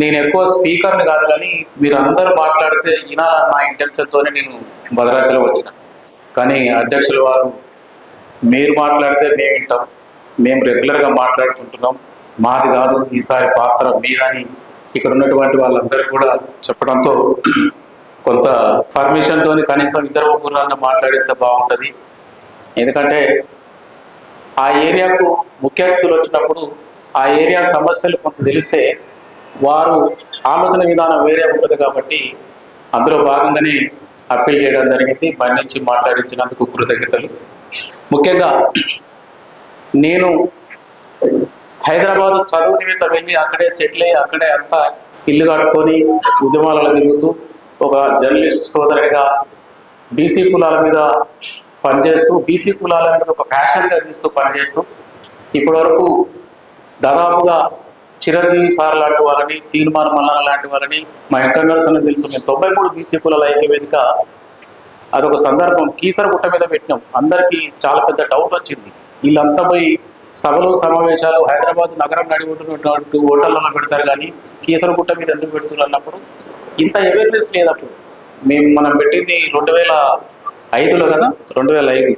నేను ఎక్కువ స్పీకర్ని కాదు కానీ మీరు అందరూ మాట్లాడితే వినాలన్న ఇంటెన్షన్తోనే నేను భద్రాచలం వచ్చిన. కానీ అధ్యక్షుల వారు మీరు మాట్లాడితే మేము వింటాం. మేము రెగ్యులర్గా మాట్లాడుతుంటున్నాం. మాది కాదు ఈసారి పాత్ర మీదని ఇక్కడ ఉన్నటువంటి వాళ్ళందరికీ కూడా చెప్పడంతో కొంత పర్మిషన్తో కనీసం ఇద్దరు ముగ్గురు మాట్లాడిస్తే బాగుంటుంది. ఎందుకంటే ఆ ఏరియాకు ముఖ్య అతిథులు వచ్చినప్పుడు ఆ ఏరియా సమస్యలు కొంత తెలిస్తే వారు ఆలోచన విధానం వేరే ఉంటుంది కాబట్టి అందులో భాగంగానే అప్పీల్ చేయడం జరిగింది మన్నించి మాట్లాడించినందుకు కృతజ్ఞతలు. ముఖ్యంగా నేను హైదరాబాద్ చదువు నిమిత్తం వెళ్ళి అక్కడే సెటిల్ అయ్యి అక్కడే అంతా ఇల్లు కట్టుకొని ఉద్యమాలలో తిరుగుతూ ఒక జర్నలిస్ట్ సోదరుడిగా బీసీ కులాల మీద పనిచేస్తూ బీసీ కులాల మీద ఒక ప్యాషన్గా తీస్తూ పనిచేస్తూ ఇప్పటివరకు దాదాపుగా చిరంజీవి సార్ లాంటి వారిని తీర్మాన మల్లాన్ లాంటి వారిని మా వెంకటనరసన్న తెలుసు. మేము తొంభై మూడు బీసీ కులాల ఐక్య వేదిక. అదొక సందర్భం. కీసరగుట్ట మీద పెట్టినాం. అందరికీ చాలా పెద్ద డౌట్ వచ్చింది. వీళ్ళంతా పోయి సభలు సమావేశాలు హైదరాబాద్ నగరం నడిపోతున్నటువంటి హోటళ్ళలో పెడతారు కానీ కీసరగుట్ట మీద ఎందుకు పెడుతున్నారు అన్నప్పుడు ఇంత అవేర్నెస్ లేదు అప్పుడు. మేము మనం పెట్టింది రెండు వేల ఐదులో కదా? రెండు వేల ఐదు.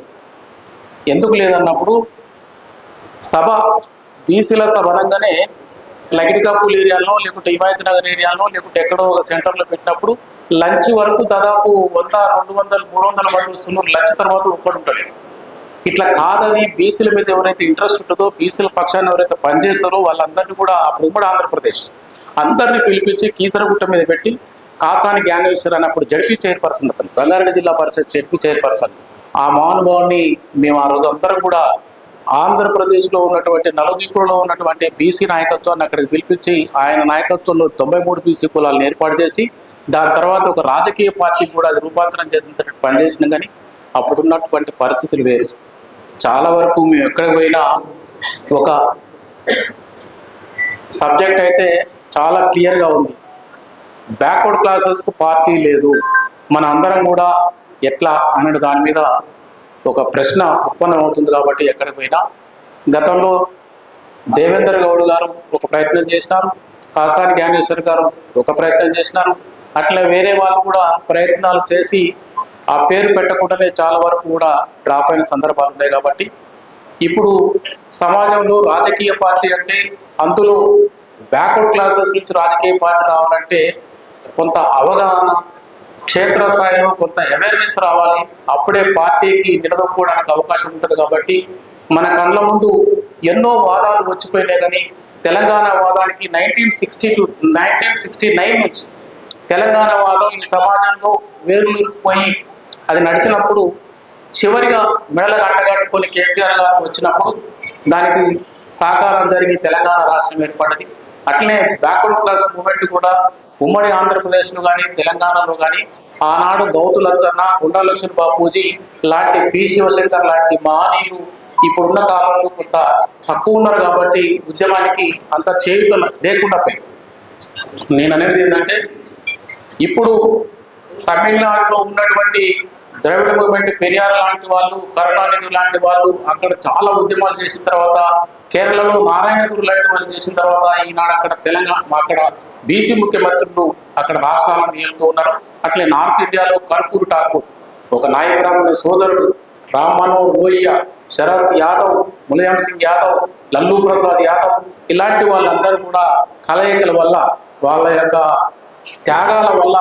ఎందుకు లేదన్నప్పుడు సభ బీసీల సభ అనగానే లగిరికాపూల్ ఏరియాలో లేకుంటే హిమాయత్ నగర్ ఏరియాలో లేకుంటే ఎక్కడో ఒక సెంటర్లో పెట్టినప్పుడు లంచ్ వరకు దాదాపు వంద రెండు వందలు మూడు వందల మంది వస్తున్నారు. లంచ్ తర్వాత ఒక్కడు ఉంటాడు. ఇట్లా కాదని బీసీల మీద ఎవరైతే ఇంట్రెస్ట్ ఉంటుందో బీసీల పక్షాన్ని ఎవరైతే పనిచేస్తారో వాళ్ళందరినీ కూడా అప్పుడు ఉమ్మడి ఆంధ్రప్రదేశ్ అందరినీ పిలిపించి కీసరగుట్ట మీద పెట్టి కాసాని జ్ఞానేశ్వర్ అని అప్పుడు జడ్పీ చైర్పర్సన్ అతను. రంగారెడ్డి జిల్లా పరిషత్ జడ్పీ చైర్పర్సన్. ఆ మహానుభావుని మేము ఆ రోజు అందరం కూడా ఆంధ్రప్రదేశ్లో ఉన్నటువంటి నలుదిక్కులలో ఉన్నటువంటి బీసీ నాయకత్వాన్ని అక్కడికి పిలిపించి ఆయన నాయకత్వంలో తొంభై మూడు బీసీ కులాలను ఏర్పాటు చేసి దాని తర్వాత ఒక రాజకీయ పార్టీ కూడా అది రూపాంతరం చెందినట్టు పనిచేసిన కానీ అప్పుడున్నటువంటి పరిస్థితులు వేరు. చాలా వరకు మేము ఎక్కడికి పోయినా ఒక సబ్జెక్ట్ అయితే చాలా క్లియర్గా ఉంది. బ్యాక్వర్డ్ క్లాసెస్కు పార్టీ లేదు. మన అందరం కూడా ఎట్లా అనే దాని మీద ఒక ప్రశ్న ఉత్పన్నమవుతుంది కాబట్టి ఎక్కడికి పోయినా. గతంలో దేవేందర్ గౌడ్ గారు ఒక ప్రయత్నం చేసినారు. కాసాని జ్ఞానేశ్వర్ గారు ఒక ప్రయత్నం చేసినారు. అట్లా వేరే వాళ్ళు కూడా ప్రయత్నాలు చేసి ఆ పేరు పెట్టకుండానే చాలా వరకు కూడా డ్రాప్ అయిన సందర్భాలు ఉన్నాయి కాబట్టి. ఇప్పుడు సమాజంలో రాజకీయ పార్టీ అంటే అందులో బ్యాక్వర్డ్ క్లాసెస్ నుంచి రాజకీయ పార్టీ రావాలంటే కొంత అవగాహన క్షేత్రస్థాయిలో కొంత అవేర్నెస్ రావాలి. అప్పుడే పార్టీకి నిలదొక్కుకోవడానికి అవకాశం ఉంటుంది కాబట్టి మన కళ్ళ ముందు ఎన్నో వాదాలు వచ్చిపోయినాయి కానీ Telangana వాదానికి nineteen sixty two nineteen sixty nine నుంచి తెలంగాణ వాదం ఈ సమాజంలో వేరుపోయి అది నడిచినప్పుడు చివరిగా మెడల గట్టగట్టుకొని కేసీఆర్ గారు వచ్చినప్పుడు దానికి సాకారం జరిగి తెలంగాణ రాష్ట్రం ఏర్పడ్డది. అట్లనే బ్యాక్వర్డ్ క్లాస్ మూమెంట్ కూడా ఉమ్మడి ఆంధ్రప్రదేశ్లో కానీ తెలంగాణలో కానీ ఆనాడు గౌతు లచ్చన్న గుండాలక్ష్మణ్ బాపూజీ లాంటి పి. శివశంకర్ లాంటి మహనీయులు ఇప్పుడున్న కాలంలో కొంత తక్కువ ఉన్నారు కాబట్టి ఉద్యమానికి అంత చేయుత లేకుండా పోయింది. నేను అనేది ఏంటంటే ఇప్పుడు తమిళనాడులో ఉన్నటువంటి ద్రవిడ మూవ్మెంట్ పెరియార్ లాంటి వాళ్ళు కరుణానిధి లాంటి వాళ్ళు అక్కడ చాలా ఉద్యమాలు చేసిన తర్వాత కేరళలో నారాయణగురు లాంటి వాళ్ళు చేసిన తర్వాత ఈనాడు అక్కడ తెలంగాణ అక్కడ బీసీ ముఖ్యమంత్రులు అక్కడ రాష్ట్రాలను నియమితూ ఉన్నారు. అట్లే నార్త్ ఇండియాలో కర్పూర్ ఠాకూర్ ఒక నాయకురామైన సోదరుడు రామ్ మనోహర్ లోహియా శరత్ యాదవ్ ములయం సింగ్ యాదవ్ లల్లు ప్రసాద్ యాదవ్ ఇలాంటి వాళ్ళందరూ కూడా కలయికల వల్ల వాళ్ళ యొక్క త్యాగాల వల్ల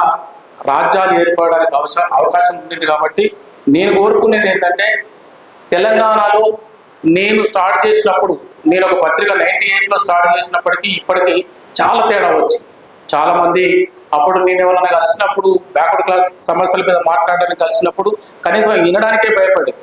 రాజ్యాలు ఏర్పడడానికి అవసరం అవకాశం ఉంటుంది కాబట్టి నేను కోరుకునేది ఏంటంటే తెలంగాణలో నేను స్టార్ట్ చేసినప్పుడు నేను ఒక పత్రిక నైన్టీ ఎయిట్లో స్టార్ట్ చేసినప్పటికీ ఇప్పటికీ చాలా తేడా వచ్చింది. చాలామంది అప్పుడు నేను ఎవరైనా కలిసినప్పుడు బ్యాక్వర్డ్ క్లాస్ సమస్యల మీద మాట్లాడడానికి కలిసినప్పుడు కనీసం వినడానికే భయపడి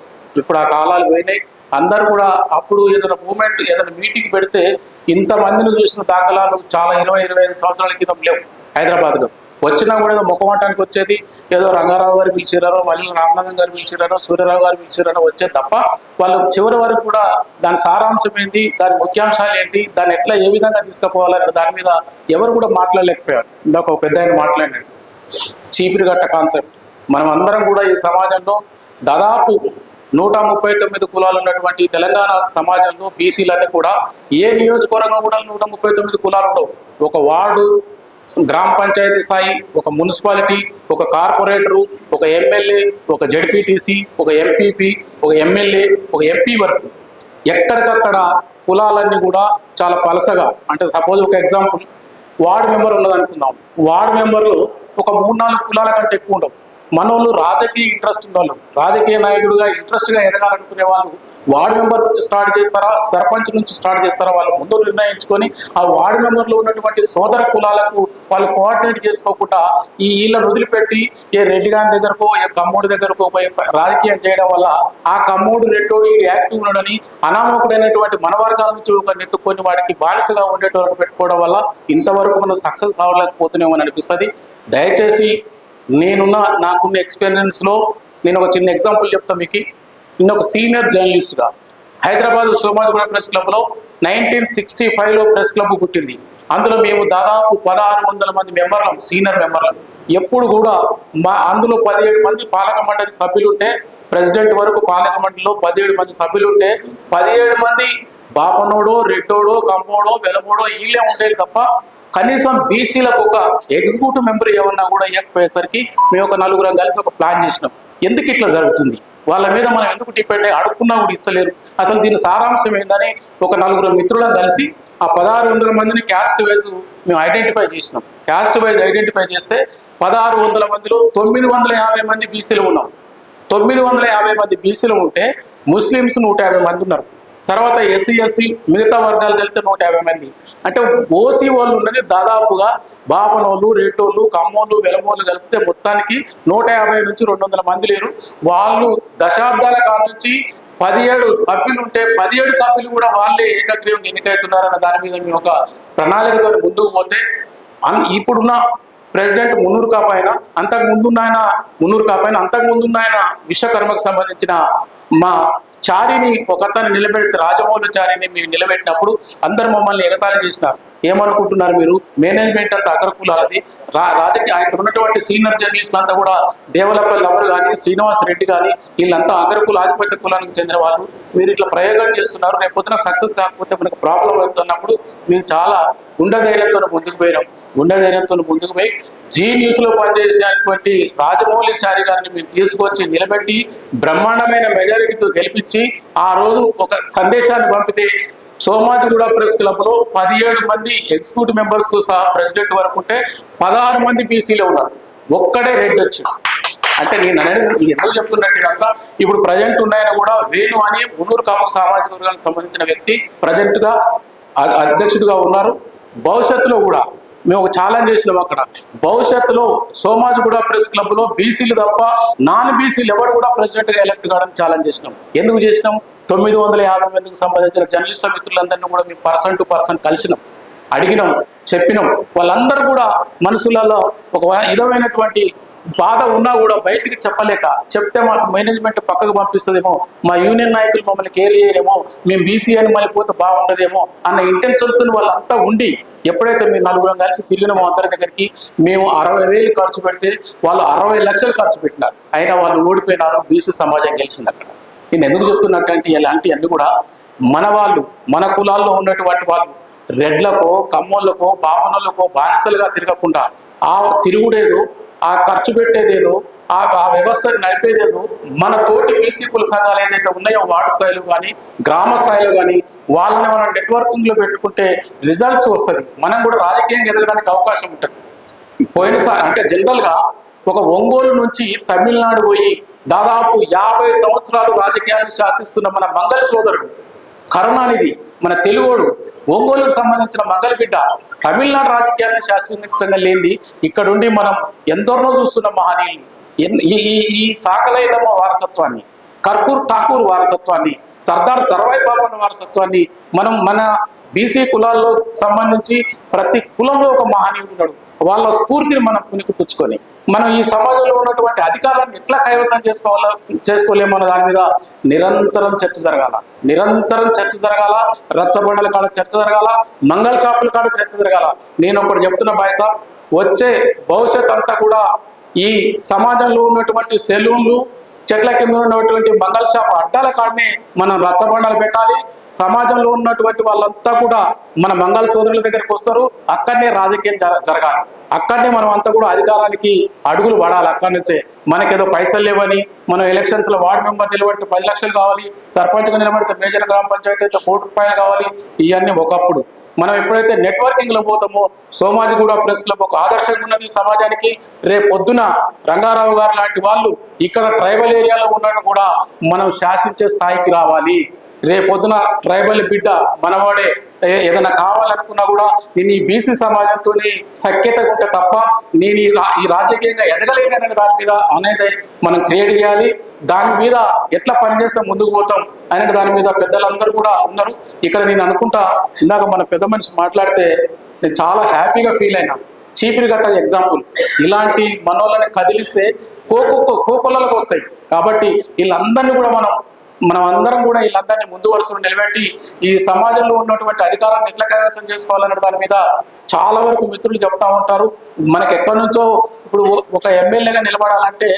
ఇప్పుడు ఆ కాలాలు పోయినాయి. అందరూ కూడా అప్పుడు ఏదైనా మూమెంట్ ఏదైనా మీటింగ్ పెడితే ఇంతమందిని చూసిన దాఖలాలు చాలా ఇరవై ఇరవై ఐదు సంవత్సరాల క్రితం లేవు హైదరాబాద్లో. వచ్చినా కూడా ఏదో ముఖమాటానికి వచ్చేది ఏదో రంగారావు గారు పిలిచిరారో మళ్ళీ రామనాథం గారు పిలిచిరారో సూర్యరావు గారు పిలిచిరారో వచ్చే తప్ప వాళ్ళు చివరి వరకు కూడా దాని సారాంశం ఏంటి దాని ముఖ్యాంశాలు ఏంటి దాన్ని ఎట్లా ఏ విధంగా తీసుకుపోవాలనే దాని మీద ఎవరు కూడా మాట్లాడలేకపోయారు. ఇందాక ఒక పెద్ద ఆయన మాట్లాడినాడు. చీపిరిగట్ట కాన్సెప్ట్. మనం అందరం కూడా ఈ సమాజంలో దాదాపు నూట ముప్పై తొమ్మిది కులాలు ఉన్నటువంటి తెలంగాణ సమాజంలో బీసీలన్నీ కూడా ఏ నియోజకవర్గం కూడా నూట ముప్పై తొమ్మిది కులాలు ఉండవు. ఒక వార్డు గ్రామ పంచాయతీ స్థాయి ఒక మున్సిపాలిటీ ఒక కార్పొరేటరు ఒక ఎమ్మెల్యే ఒక జడ్పీటీసీ ఒక ఎంపీపీ ఒక ఎమ్మెల్యే ఒక ఎంపీ వరకు ఎక్కడికక్కడ కులాలన్నీ కూడా చాలా పలసగా అంటే సపోజ్ ఒక ఎగ్జాంపుల్ వార్డు మెంబర్ ఉన్నది అనుకుందాం వార్డు మెంబర్లు ఒక మూడు నాలుగు కులాల కంటే ఎక్కువ ఉండవు. మనోళ్ళు రాజకీయ ఇంట్రెస్ట్ ఉన్న వాళ్ళు రాజకీయ నాయకుడుగా ఇంట్రెస్ట్గా ఎదగాలనుకునే వాళ్ళు వార్డు మెంబర్ నుంచి స్టార్ట్ చేస్తారా? సర్పంచ్ నుంచి స్టార్ట్ చేస్తారా? వాళ్ళు ముందు నిర్ణయించుకొని ఆ వార్డు మెంబర్లో ఉన్నటువంటి సోదర కులాలకు వాళ్ళు కోఆర్డినేట్ చేసుకోకుండా ఈ వీళ్ళని వదిలిపెట్టి ఏ రెడ్డి గారి దగ్గరకో ఏ కమ్మోడి దగ్గరకో పోయి రాజకీయం చేయడం వల్ల ఆ కమ్మోడు రెడ్డోడు ఈ యాక్టివ్ ఉన్నాడని అనామకుడైనటువంటి మన వర్గాల నుంచి ఒక నెట్టుకొని వాడికి బానిసగా ఉండేటువంటి పెట్టుకోవడం వల్ల ఇంతవరకు మనం సక్సెస్ కావలేకపోతున్నామని అనిపిస్తుంది. దయచేసి నేనున్న నాకున్న ఎక్స్పీరియన్స్లో నేను ఒక చిన్న ఎగ్జాంపుల్ చెప్తా మీకు. నేను ఒక సీనియర్ జర్నలిస్ట్గా హైదరాబాద్ సోమాజిగూడ ప్రెస్ క్లబ్లో నైన్టీన్ సిక్స్టీ ఫైవ్లో ప్రెస్ క్లబ్ పుట్టింది. అందులో మేము దాదాపు పదహారు వందల మంది మెంబర్లం సీనియర్ మెంబర్లం. ఎప్పుడు కూడా మా అందులో పదిహేడు మంది పాలక మండలి సభ్యులు ఉంటే ప్రెసిడెంట్ వరకు పాలక మండలిలో పదిహేడు మంది సభ్యులు ఉంటే పదిహేడు మంది బాపనోడో రెడ్డోడో కమ్మోడో వెలమోడో వీళ్ళే ఉండేది తప్ప కనీసం బీసీలకు ఒక ఎగ్జిక్యూటివ్ మెంబర్ ఏమన్నా కూడా ఇవ్వకపోయేసరికి మేము ఒక నలుగురం కలిసి ఒక ప్లాన్ చేసినాం. ఎందుకు ఇట్లా జరుగుతుంది? వాళ్ళ మీద మనం ఎందుకు డిపెండ్ అయ్యి అడుక్కున్నా కూడా ఇస్తలేరు. అసలు దీని సారాంశం ఏందని ఒక నలుగురు మిత్రులను కలిసి ఆ పదహారు వందల మందిని క్యాస్ట్ వైజ్ మేము ఐడెంటిఫై చేసినాం. క్యాస్ట్ వైజ్ ఐడెంటిఫై చేస్తే పదహారు వందల మందిలో తొమ్మిది వందల యాభై మంది బీసీలు ఉన్నాం. తొమ్మిది వందల యాభై మంది బీసీలు ఉంటే ముస్లిమ్స్ నూట యాభై మంది ఉన్నారు. తర్వాత ఎస్సీ ఎస్టీ మిగతా వర్గాలు కలిపితే నూట యాభై మంది. అంటే ఓసీ వాళ్ళు ఉన్నది దాదాపుగా బాపనోళ్ళు రేటోళ్ళు కమ్మోళ్ళు వెలమోళ్ళు కలిపితే మొత్తానికి నూట యాభై నుంచి రెండు వందల మంది లేరు. వాళ్ళు దశాబ్దాల కాలం నుంచి పదిహేడు సభ్యులు ఉంటే పదిహేడు సభ్యులు కూడా వాళ్ళే ఏకగ్రీవంగా ఎన్నికవుతున్నారన్న దాని మీద మేము ఒక ప్రణాళికతో ముందుకు పోతే అన్- ఇప్పుడున్న ప్రెసిడెంట్ మున్నూరు కాపాయన అంతకు ముందున్న ఆయన మున్నూరు కాపాయన అంతకు ముందున్న ఆయన విశ్వకర్మకు సంబంధించిన మా చారిని ఒక అతను నిలబెడితే రాజమౌళి చారిని మేము నిలబెట్టినప్పుడు అందరు మమ్మల్ని ఎగతాళి చేసినారు. ఏమనుకుంటున్నారు మీరు? మేనేజ్మెంట్ అంతా అగ్రకులాలది. రా రాజకీయ ఇక్కడ ఉన్నటువంటి సీనియర్ జర్నలిస్టులు అంతా కూడా దేవలపల్లి ఎవరు కానీ శ్రీనివాస్ రెడ్డి కానీ వీళ్ళంతా అగ్రకుల ఆధిపత్య కులానికి చెందిన వాళ్ళు. మీరు ఇట్లా ప్రయోగం చేస్తున్నారు. రేపు పొద్దున సక్సెస్ కాకపోతే మనకు ప్రాబ్లం అవుతున్నప్పుడు మేము చాలా గుండె ధైర్యంతో ముందుకు పోయినాం. గుండె ధైర్యంతో ముందుకు పోయి జీ న్యూస్లో పనిచేసినటువంటి రాజమౌళి చారి గారిని మీరు తీసుకొచ్చి నిలబెట్టి బ్రహ్మాండమైన మెజారిటీతో గెలిపించి ఆ రోజు ఒక సందేశాన్ని పంపితే సోమాజిగూడ ప్రెస్ క్లబ్లో పదిహేడు మంది ఎగ్జిక్యూటివ్ మెంబర్స్తో సహా ప్రెసిడెంట్ వరకు ఉంటే పదహారు మంది బీసీలో ఉన్నారు. ఒక్కడే రెడ్ వచ్చింది. అంటే నేను అనేది ఎందుకు చెప్తున్నట్టుగా ఇప్పుడు ప్రజెంట్ ఉన్నాయని కూడా వేణు అని మున్నూరు కాపు సామాజిక వర్గానికి సంబంధించిన వ్యక్తి ప్రజెంట్గా అధ్యక్షుడిగా ఉన్నారు. భవిష్యత్తులో కూడా మేము ఒక ఛాలెంజ్ చేసినాం అక్కడ. భవిష్యత్తులో సోమాజిగూడ ప్రెస్ క్లబ్లో బీసీలు తప్ప నాన్ బీసీలు ఎవరు కూడా ప్రెసిడెంట్గా ఎలక్ట్ కావడం ఛాలెంజ్ చేసినాం. ఎందుకు చేసినాం? తొమ్మిది వందల యాభై మందికి సంబంధించిన జర్నలిస్టుల మిత్రులందరినీ కూడా మేము పర్సన్ టు పర్సన్ కలిసినాం. అడిగినాం చెప్పినాం. వాళ్ళందరూ కూడా మనసులలో ఒక విధమైనటువంటి బాధ ఉన్నా కూడా బయటికి చెప్పలేక చెప్తే మాకు మేనేజ్మెంట్ పక్కకు పంపిస్తుందేమో మా యూనియన్ నాయకులు మమ్మల్ని కేర్ చేయరేమో మేము బీసీ అని మళ్ళీ పోతే బాగుండదేమో అన్న ఇంటెన్షన్తో వాళ్ళంతా ఉండి ఎప్పుడైతే మేము నలుగురం కలిసి తిరిగినామో అందరి దగ్గరికి మేము అరవై వేలు ఖర్చు పెడితే వాళ్ళు అరవై లక్షలు ఖర్చు పెట్టినారు. అయినా వాళ్ళు ఓడిపోయినారు బీసీ సమాజం గెలిచింది అక్కడ. నేను ఎందుకు చెప్తున్నట్టంటే ఇలాంటి అన్ని కూడా మన వాళ్ళు మన కులాల్లో ఉన్నటువంటి వాళ్ళు రెడ్లకో కమ్మోళ్ళకో బాపనోళ్ళకో బానిసలుగా తిరగకుండా ఆ తిరుగుడేదో ఆ ఖర్చు పెట్టేదేదో ఆ ఆ వ్యవస్థను నడిపేదేదో మన తోటి బీసీ కుల సంఘాలు ఏదైతే ఉన్నాయో వార్డు స్థాయిలో కానీ గ్రామ స్థాయిలో కానీ వాళ్ళని మనం నెట్వర్కింగ్లో పెట్టుకుంటే రిజల్ట్స్ వస్తుంది. మనం కూడా రాజకీయంగా ఎదగడానికి అవకాశం ఉంటుంది. పోయినసారి అంటే జనరల్గా ఒక ఒంగోలు నుంచి తమిళనాడు పోయి దాదాపు యాభై సంవత్సరాలు రాజకీయాన్ని శాసిస్తున్న మన మంగళ సోదరుడు కరుణానిధి మన తెలుగోడు ఒంగోలుకు సంబంధించిన మంగళబిడ్డ తమిళనాడు రాజకీయాన్ని శాసించంగా లేని ఇక్కడుండి మనం ఎందరినో చూస్తున్న మహనీయులు ఎన్- ఈ ఈ ఈ చాకలైదమ్మ వారసత్వాన్ని కర్పూర్ ఠాకూర్ వారసత్వాన్ని సర్దార్ సర్వాయి బాబన్న వారసత్వాన్ని మనం మన బీసీ కులాల్లో సంబంధించి ప్రతి కులంలో ఒక మహనీయుడు ఉన్నాడు. వాళ్ళ స్ఫూర్తిని మనం పుణికిపుచ్చుకొని మనం ఈ సమాజంలో ఉన్నటువంటి అధికారాన్ని ఎట్లా కైవసం చేసుకోవాలో చేసుకోలేమో అన్న దాని మీద నిరంతరం చర్చ జరగాల. నిరంతరం చర్చ జరగాల. రచ్చబండల కాడ చర్చ జరగాల. మంగళ షాపుల కాడ చర్చ జరగాల. నేను ఒకటి చెప్తున్న బాయ్ సాబ్ వచ్చే భవిష్యత్ అంతా కూడా ఈ సమాజంలో ఉన్నటువంటి సెలూన్లు చెట్ల కింద ఉన్నటువంటి మంగళ షాప్ అడ్డాల కాడిని మనం రచ్చబండలు పెట్టాలి. సమాజంలో ఉన్నటువంటి వాళ్ళంతా కూడా మన మంగళ సోదరుల దగ్గరికి వస్తారు. అక్కడనే రాజకీయం జరగాలి. అక్కడనే మనం అంతా కూడా అధికారానికి అడుగులు పడాలి. అక్కడి నుంచే మనకేదో పైసలు లేవని మనం ఎలక్షన్స్లో వార్డు మెంబర్ నిలబడితే పది లక్షలు కావాలి. సర్పంచ్గా నిలబడితే మేజర్ గ్రామ పంచాయతీ అయితే కోటి రూపాయలు కావాలి. ఇవన్నీ ఒకప్పుడు. మనం ఎప్పుడైతే నెట్వర్కింగ్లో పోతామో సోమాజిగూడ ప్రెస్ క్లబ్ ఒక ఆదర్శంగా ఉన్నది సమాజానికి. రేపు పొద్దున రంగారావు గారు లాంటి వాళ్ళు ఇక్కడ ట్రైబల్ ఏరియాలో ఉండడం కూడా మనం శాసించే స్థాయికి రావాలి. రేపొద్దున ట్రైబల్ బిడ్డ మనవాడే ఏదైనా కావాలనుకున్నా కూడా నేను ఈ బీసీ సమాజంతో సఖ్యతగా ఉంటే తప్ప నేను ఈ రా- ఈ రాజకీయంగా ఎదగలేననే దాని మీద అనేది మనం క్రియేట్ చేయాలి. దాని మీద ఎట్లా పనిచేస్తే ముందుకు పోతాం అనే దాని మీద పెద్దలందరూ కూడా ఉన్నారు. ఇక్కడ నేను అనుకుంటా ఇందాక మన పెద్ద మనిషి మాట్లాడితే నేను చాలా హ్యాపీగా ఫీల్ అయినా. చీపిరి గట్ట ఎగ్జాంపుల్. ఇలాంటి మనోళ్ళని కదిలిస్తే కోకో కోకొల్లలకు వస్తాయి. కాబట్టి వీళ్ళందరినీ కూడా మనం మనం అందరం కూడా వీళ్ళందరినీ ముందు వరుసలో నిలబెట్టి ఈ సమాజంలో ఉన్నటువంటి అధికారాన్ని ఎట్లా కైవసం చేసుకోవాలనే దాని మీద చాలా వరకు మిత్రులు చెప్తా ఉంటారు. మనకి ఎక్కడి నుంచో ఇప్పుడు ఒక ఎమ్మెల్యేగా నిలబడాలంటే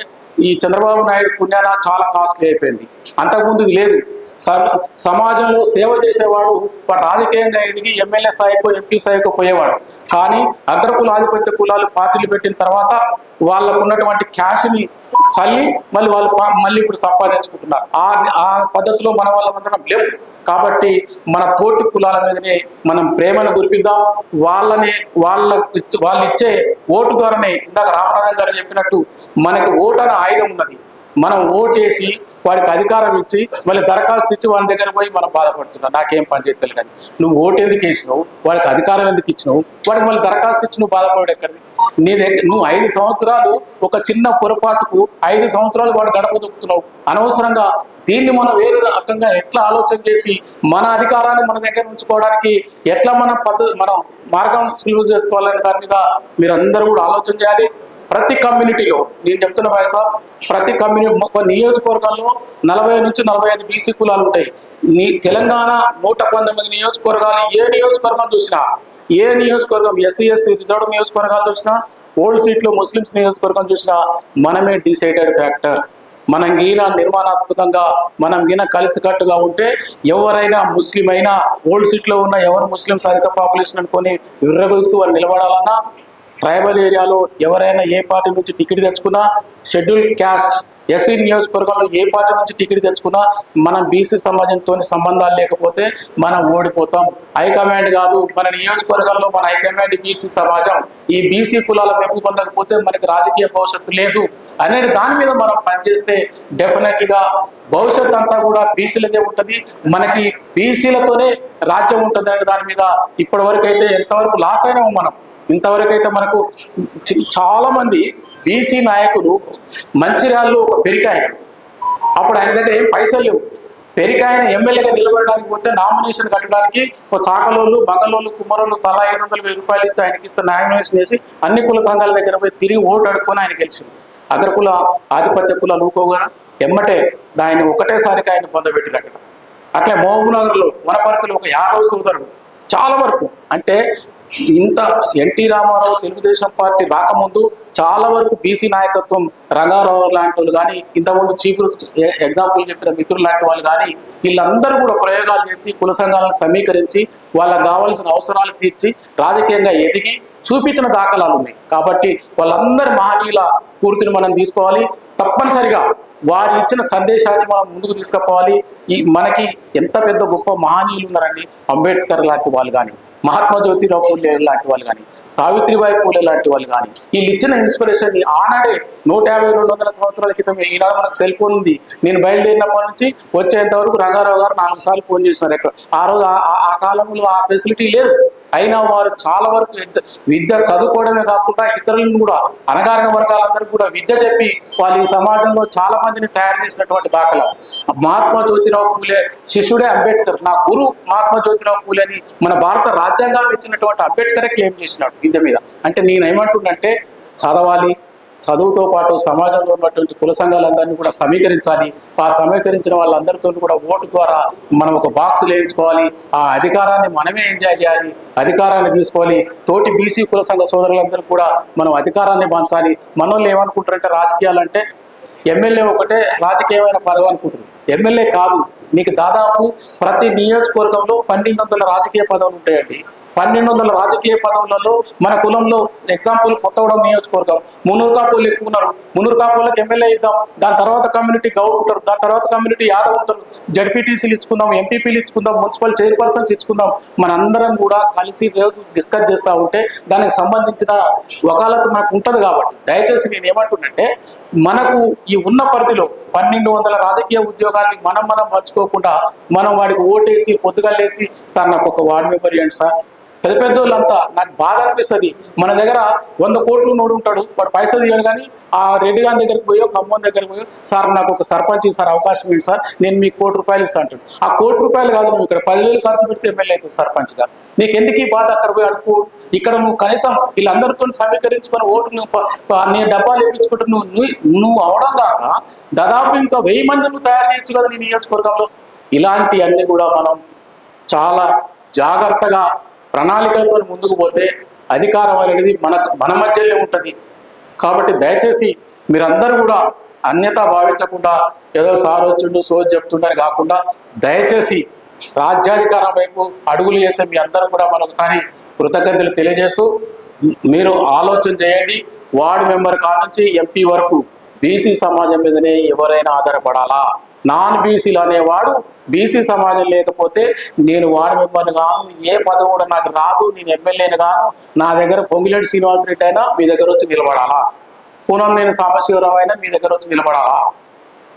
ఈ చంద్రబాబు నాయుడు పుణ్యాన చాలా కాస్ట్లీ అయిపోయింది. అంతకుముందు లేదు. సమాజంలో సేవ చేసేవాడు వాడు రాజకీయంగా ఎదిగి ఎమ్మెల్యే స్థాయికో ఎంపీ స్థాయికో పోయేవాడు. కానీ అగ్ర ఆధిపత్య కులాలు పార్టీలు పెట్టిన తర్వాత వాళ్ళకు ఉన్నటువంటి క్యాష్ని చల్లి మళ్ళీ వాళ్ళు మళ్ళీ ఇప్పుడు సంపాదించుకుంటున్నారు. ఆ ఆ పద్ధతిలో మన వాళ్ళందరం లేవు. కాబట్టి మన తోటి కులాల మీదనే మనం ప్రేమను గురిపిద్దాం. వాళ్ళని వాళ్ళ వాళ్ళు ఇచ్చే ఓటు ద్వారానే ఇందాక రామనాథన్ గారు చెప్పినట్టు మనకి ఓటు అనే ఆయుధం ఉన్నది. మనం ఓటేసి వాడికి అధికారం ఇచ్చి మళ్ళీ దరఖాస్తు ఇచ్చి వాడి దగ్గర పోయి మనం బాధపడుతున్నాం. నాకేం పని చేయలేదు కానీ. నువ్వు ఓటు ఎందుకు వేసినావు? వాడికి అధికారం ఎందుకు ఇచ్చినావు? వాడికి మళ్ళీ దరఖాస్తు ఇచ్చి నువ్వు బాధపడు ఎక్కడిది? నీ దగ్గర నువ్వు ఐదు సంవత్సరాలు ఒక చిన్న పొరపాటుకు ఐదు సంవత్సరాలు వాడు గడపదొక్కుతున్నావు. అనవసరంగా దీన్ని మనం వేరే రకంగా ఎట్లా ఆలోచన చేసి మన అధికారాన్ని మన దగ్గర ఉంచుకోవడానికి ఎట్లా మన పద్ధతి మనం మార్గం సులువు చేసుకోవాలనే దాని మీద మీరు అందరూ కూడా ఆలోచన చేయాలి. ప్రతి కమ్యూనిటీలో నేను చెప్తున్న వయసా ప్రతి కమ్యూనిటీ ఒక నియోజకవర్గాల్లో నలభై నుంచి నలభై ఐదు బీసీ కులాలు ఉంటాయి. నీ తెలంగాణ నూట పంతొమ్మిది నియోజకవర్గాలు ఏ నియోజకవర్గం చూసినా ఏ నియోజకవర్గం ఎస్సీ ఎస్టీ రిజర్వ్ నియోజకవర్గాలు చూసినా ఓల్డ్ సీట్లు ముస్లిమ్స్ నియోజకవర్గం చూసినా మనమే డిసైడెడ్ ఫ్యాక్టర్. మనం ఈయన నిర్మాణాత్మకంగా మనం ఈయన కలిసికట్టుగా ఉంటే ఎవరైనా ముస్లిం అయినా ఓల్డ్ సీట్లో ఉన్న ఎవరు ముస్లిం అధిక పాపులేషన్ అనుకొని విర్రగొలుతూ వాళ్ళు నిలబడాలన్నా ట్రైబల్ ఏరియాలో ఎవరైనా ఏ పార్టీ నుంచి టికెట్ తెచ్చుకున్నా షెడ్యూల్ క్యాస్ట్ ఎస్సీ నియోజకవర్గంలో ఏ పార్టీ నుంచి టికెట్ తెచ్చుకున్నా మనం బీసీ సమాజంతో సంబంధాలు లేకపోతే మనం ఓడిపోతాం. హైకమాండ్ కాదు. మన నియోజకవర్గంలో మన హైకమాండ్ బీసీ సమాజం. ఈ బీసీ కులాల మెప్పు పొందకపోతే మనకి రాజకీయ భవిష్యత్తు లేదు అనేది దాని మీద మనం పనిచేస్తే డెఫినెట్గా భవిష్యత్ అంతా కూడా బీసీలదే ఉంటుంది. మనకి బీసీలతోనే రాజ్యం ఉంటుంది అనే దాని మీద ఇప్పటి వరకు అయితే ఎంతవరకు లాస్ అయినాము మనం. ఇంతవరకు అయితే మనకు చాలా మంది బీసీ నాయకులు మంచిర్యాల్లో ఒక పెరికాయ అప్పుడు ఆయన దగ్గర ఏం పైసలు లేవు. పెరికాయన ఎమ్మెల్యేగా నిలబడడానికి పోతే నామినేషన్ కట్టడానికి ఒక చాకలోళ్ళు బంగళోళ్ళు కుమ్మరోళ్ళు తలా ఐదు వందల వెయ్యి రూపాయలు ఇచ్చి ఆయనకి ఇస్తే నామినేషన్ చేసి అన్ని కుల సంఘాల దగ్గర పోయి తిరిగి ఓటు అడుక్కొని ఆయన గెలిచింది అగ్రకుల ఆధిపత్య కుల ఊకోగా ఎమ్మటే దాన్ని ఒకటేసారికి ఆయన పొందబెట్టినట్టు అట్లే మహబూబ్నగర్లో వనపర్తిలో ఒక యాదవ్ సోదరుడు చాలా వరకు అంటే ఇంత ఎన్టీ రామారావు తెలుగుదేశం పార్టీ రాకముందు చాలా వరకు బీసీ నాయకత్వం రంగారావు లాంటి వాళ్ళు కానీ ఇంతకుముందు చీఫ్ ఎగ్జాంపుల్ చెప్పిన మిత్రులు లాంటి వాళ్ళు కానీ వీళ్ళందరూ కూడా ప్రయోగాలు చేసి కుల సంఘాలను సమీకరించి వాళ్ళకు కావాల్సిన అవసరాలు తీర్చి రాజకీయంగా ఎదిగి చూపించిన దాఖలాలు ఉన్నాయి. కాబట్టి వాళ్ళందరి మహనీయుల స్ఫూర్తిని మనం తీసుకోవాలి. తప్పనిసరిగా వారు ఇచ్చిన సందేశాన్ని మనం ముందుకు తీసుకుపోవాలి. ఈ మనకి ఎంత పెద్ద గొప్ప మహనీయులు ఉన్నారండి అంబేద్కర్ లాంటి వాళ్ళు కానీ. మహాత్మా జ్యోతిరావు పూలే లాంటి వాళ్ళు కానీ సావిత్రిబాయి పూలే లాంటి వాళ్ళు కానీ వీళ్ళు ఇచ్చిన ఇన్స్పిరేషన్ ఆనాడే నూట యాభై రెండు వందల సంవత్సరాల క్రితం ఈనాడు మనకు సెల్ ఫోన్ ఉంది. నేను బయలుదేరినప్పటి నుంచి వచ్చేంత వరకు రంగారావు గారు నాలుగు సార్లు ఫోన్ చేసినారు ఎక్కడ? ఆ రోజు ఆ- ఆ- కాలంలో ఆ ఫెసిలిటీ లేదు. అయినా వారు చాలా వరకు విద్య- చదువుకోవడమే కాకుండా ఇతరులను కూడా అనగారిన వర్గాలందరూ కూడా విద్య చెప్పి వాళ్ళు ఈ సమాజంలో చాలా మందిని తయారు చేసినటువంటి దాఖలా. మహాత్మా జ్యోతిరావు పూలే శిష్యుడే అంబేద్కర్. నా గురు మహాత్మా జ్యోతిరావు పూలే అని మన భారత రాజ్యాంగాన్ని ఇచ్చినటువంటి అంబేద్కరే క్లెయిమ్ చేసినాడు. విద్య మీద. అంటే నేను ఏమంటుండంటే చదవాలి చదువుతో పాటు సమాజంలో ఉన్నటువంటి కుల సంఘాలందరినీ కూడా సమీకరించాలి. ఆ సమీకరించిన వాళ్ళందరితో కూడా ఓటు ద్వారా మనం ఒక బాక్స్ వేయించుకోవాలి ఆ అధికారాన్ని మనమే ఎంజాయ్ చేయాలి. అధికారాన్ని తీసుకోవాలి. తోటి బీసీ కుల సంఘ సోదరులందరూ కూడా మనం అధికారాన్ని పంచాలి. మనల్ని ఏమనుకుంటారంటే రాజకీయాలు అంటే ఎమ్మెల్యే ఒకటే రాజకీయమైన పదవి అనుకుంటుంది. ఎమ్మెల్యే కాదు. నీకు దాదాపు ప్రతి నియోజకవర్గంలో పన్నెండు వందల రాజకీయ పదవులు ఉంటాయండి. పన్నెండు వందల రాజకీయ పదవులలో మన కులంలో ఎగ్జాంపుల్ కొత్తగూడెం నియోజకవర్గం. మునూరు కాపులు ఎక్కువ ఉన్నారు మునూరు కాపులకు ఎమ్మెల్యే ఇద్దాం. దాని తర్వాత కమ్యూనిటీ గౌడ్ ఉంటారు. దాని తర్వాత కమ్యూనిటీ యాదవ్ ఉంటారు. జడ్పీటీసీలు ఇచ్చుకుందాం ఎంపీపీలు ఇచ్చుకుందాం మున్సిపల్ చైర్పర్సన్స్ ఇచ్చుకుందాం. మనందరం కూడా కలిసి రోజు డిస్కస్ చేస్తూ ఉంటే దానికి సంబంధించిన వకాలత్ మనకు ఉంటుంది కాబట్టి. దయచేసి నేను ఏమంటున్నంటే మనకు ఈ ఉన్న పరిధిలో పన్నెండు వందల రాజకీయ ఉద్యోగాల్ని మనం మనం మర్చిపోకుండా మనం వాడికి ఓటేసి పొద్దుగల్లేసి సార్ నాకు ఒక వార్డు మెంబర్ ఇవ్వండి సార్. పెద్ద పెద్ద వాళ్ళంతా నాకు బాధ అనిపిస్తుంది. మన దగ్గర వంద కోట్లు నోడు ఉంటాడు. వాడు పైసలు తీయడు కానీ ఆ రెడ్డి గారి దగ్గరికి పోయో ఖమ్మం దగ్గరికి పోయో సార్ నాకు ఒక సర్పంచ్ సార్ అవకాశం ఏంటి సార్. నేను మీకు కోటి రూపాయలు ఇస్తా అంటాడు. ఆ కోటి రూపాయలు కాదు నువ్వు ఇక్కడ పదివేలు ఖర్చు పెడితే ఎమ్మెల్యే అవుతుంది సర్పంచ్గా. నీకు ఎందుకు ఈ బాధ అక్కడ పోయి అడుపు ఇక్కడ నువ్వు కనీసం వీళ్ళందరితో సమీకరించుకొని ఓటు నువ్వు అన్ని నీ డబ్బాలు ఇప్పించుకుంటూ నువ్వు నువ్వు నువ్వు అవడం కాక దాదాపు ఇంకా వెయ్యి మంది నువ్వు తయారు చేయొచ్చు కదా నీ నియోజకవర్గంలో. ఇలాంటివన్నీ కూడా మనం చాలా జాగ్రత్తగా ప్రణాళికలతో ముందుకు పోతే అధికారం అనేది మన మన మధ్యలో ఉంటుంది. కాబట్టి దయచేసి మీరందరూ కూడా అన్యత భావించకుండా ఏదో సార్ వచ్చిండు సోజ్ చెప్తుండని కాకుండా దయచేసి రాజ్యాధికారం వైపు అడుగులు చేసే మీ అందరూ కూడా మరొకసారి కృతజ్ఞతలు తెలియజేస్తూ మీరు ఆలోచన చేయండి. వార్డు మెంబర్ కాడ నుంచి ఎంపీ వరకు బీసీ సమాజం మీదనే ఎవరైనా ఆధారపడాలా? నాన్ బీసీలు అనేవాడు బీసీ సమాజం లేకపోతే నేను వార్డు మెంబర్ని కాను ఏ పదవి కూడా నాకు రాదు నేను ఎమ్మెల్యేని కాను నా దగ్గర పొంగిలేటి శ్రీనివాసరెడ్డి అయినా మీ దగ్గర వచ్చి నిలబడాలా? పూనం నేను సాంబశివరావు అయినా మీ దగ్గర వచ్చి నిలబడాలా?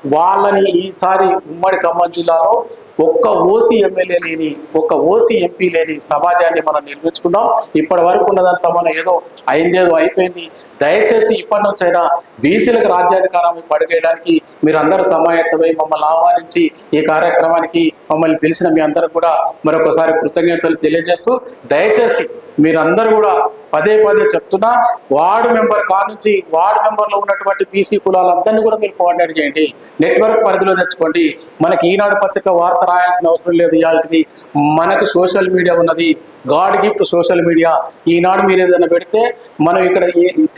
వాళ్ళని ఈసారి ఉమ్మడి ఖమ్మం జిల్లాలో ఒక్క ఓసీ ఎమ్మెల్యే లేని ఒక్క ఓసీ ఎంపీ లేని సమాజాన్ని మనం నిర్మించుకుందాం. ఇప్పటి వరకు ఉన్నదంతా మనం ఏదో అయిందేదో అయిపోయింది. దయచేసి ఇప్పటి నుంచైనా బీసీలకు రాజ్యాధికారం పడిగేయడానికి మీరు అందరూ సమాయత్తమై మమ్మల్ని ఆహ్వానించి ఈ కార్యక్రమానికి మమ్మల్ని పిలిచిన మీ అందరూ కూడా మరొకసారి కృతజ్ఞతలు తెలియజేస్తూ దయచేసి మీరందరూ కూడా పదే పదే చెప్తున్నా వార్డు మెంబర్ కానుంచి వార్డు మెంబర్లో ఉన్నటువంటి బీసీ కులాలందరినీ కూడా మీరు కోఆర్డినేట్ చేయండి. నెట్వర్క్ పరిధిలో తెచ్చుకోండి. మనకి ఈనాడు పత్రిక వార్త రాయాల్సిన అవసరం లేదు ఇవాళకి మనకు సోషల్ మీడియా ఉన్నది. God gift social media. ఈనాడు మీరు ఏదైనా పెడితే మనం ఇక్కడ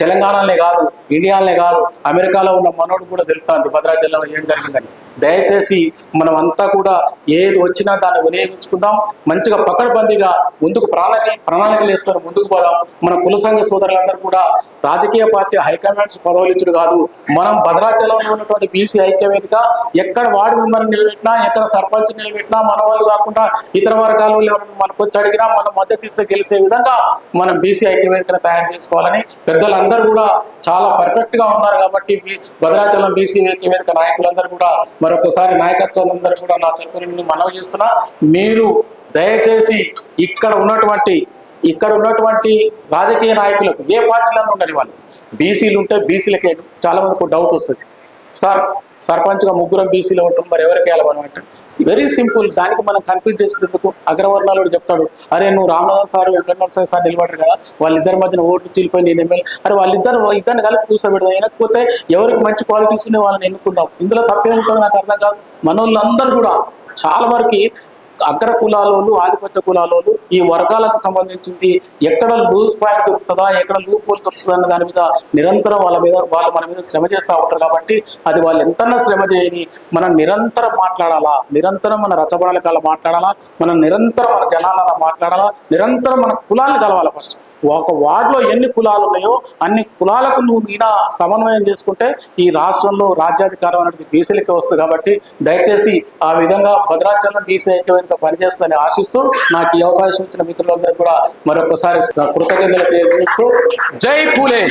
తెలంగాణలోనే కాదు ఇండియాలోనే కాదు అమెరికాలో ఉన్న మనోడు కూడా తెలుస్తుంది భద్రాచలంలో ఏం జరిగిందని. దయచేసి మనం అంతా కూడా ఏది వచ్చినా దాన్ని వినియోగించుకుందాం. మంచిగా పకడ్బందీగా ముందుకు ప్రణాళిక ప్రణాళికలు వేసుకొని ముందుకు పోదాం. మన కుల సంఘ సోదరులందరూ కూడా రాజకీయ పార్టీ హైకమాండ్స్ పదవులు ఇచ్చుడు కాదు. మనం భద్రాచలంలో ఉన్నటువంటి బీసీ ఐక్యవేదిక ఎక్కడ వార్డు మెంబర్ని నిలబెట్టినా ఎక్కడ సర్పంచ్ నిలబెట్టినా మన వాళ్ళు కాకుండా ఇతర వర్గాల వాళ్ళు మనకు వచ్చి అడిగినా మనం మద్దతు ఇస్తే గెలిచే విధంగా మనం బీసీ ఐక్యవేదికను తయారు చేసుకోవాలని పెద్దలందరూ కూడా చాలా పర్ఫెక్ట్గా ఉన్నారు కాబట్టి భద్రాచలం బీసీ ఐక్యవేదిక నాయకులందరూ కూడా మరొకసారి నాయకత్వం అందరూ కూడా నా తరపు నుండి మనవి చేస్తున్నా. మీరు దయచేసి ఇక్కడ ఉన్నటువంటి ఇక్కడ ఉన్నటువంటి రాజకీయ నాయకులకు ఏ పార్టీలో ఉండని వాళ్ళు. బీసీలు ఉంటే బీసీలకే చాలా మందికి డౌట్ వస్తుంది. సార్ సర్పంచ్గా ముగ్గురం బీసీలో ఉంటాం మరి ఎవరికి వెళ్ళమని అంటే? వెరీ సింపుల్ దానికి మనం కన్ఫ్యూజ్ చేసేందుకు అగ్రవర్ణాలు చెప్తాడు. అరే నువ్వు రామనాథ్ సార్ వెంకటనరసారి సార్ నిలబడరు కదా వాళ్ళిద్దరి మధ్యన ఓట్లు చీలిపోయి నేను ఎమ్మెల్యే. అరే వాళ్ళిద్దరు ఇద్దరిని కలిపి కూర్చోబెడదాం. వెనకపోతే ఎవరికి మంచి క్వాలిటీస్ ఉన్నాయి వాళ్ళని ఎన్నుకుందాం. ఇందులో తప్పేముంటుందో నాకు అర్థం కాదు. మనోళ్ళందరూ కూడా చాలా వరకు అగ్ర కులాలోలు ఆధిపత్య కులాలోళ్ళు ఈ వర్గాలకు సంబంధించింది ఎక్కడ లూజ్ పాయింట్ దొరుకుతుందా ఎక్కడ లూప్ హోల్ దొరుకుతుందా అన్న దాని మీద నిరంతరం వాళ్ళ మీద వాళ్ళు మన మీద శ్రమ చేస్తూ ఉంటారు కాబట్టి అది వాళ్ళు ఎంతన్నా శ్రమ చేయని మనం నిరంతరం మాట్లాడాలా? నిరంతరం మన రచబడాల మాట్లాడాలా? మనం నిరంతరం మన జనాల మాట్లాడాలా? నిరంతరం మన కులాన్ని కలవాలి ఫస్ట్ ఒక వార్డులో ఎన్ని కులాలు ఉన్నాయో అన్ని కులాలకు నువ్వు ఈయన సమన్వయం చేసుకుంటే ఈ రాష్ట్రంలో రాజ్యాధికారం అనేది బీసీలకే వస్తుంది కాబట్టి దయచేసి ఆ విధంగా భద్రాచలం బీసీ పనిచేస్తుందని ఆశిస్తూ నాకు ఈ అవకాశం ఇచ్చిన మిత్రులందరూ కూడా మరొకసారి కృతజ్ఞతలు తెలియజేస్తూ జై పూలే.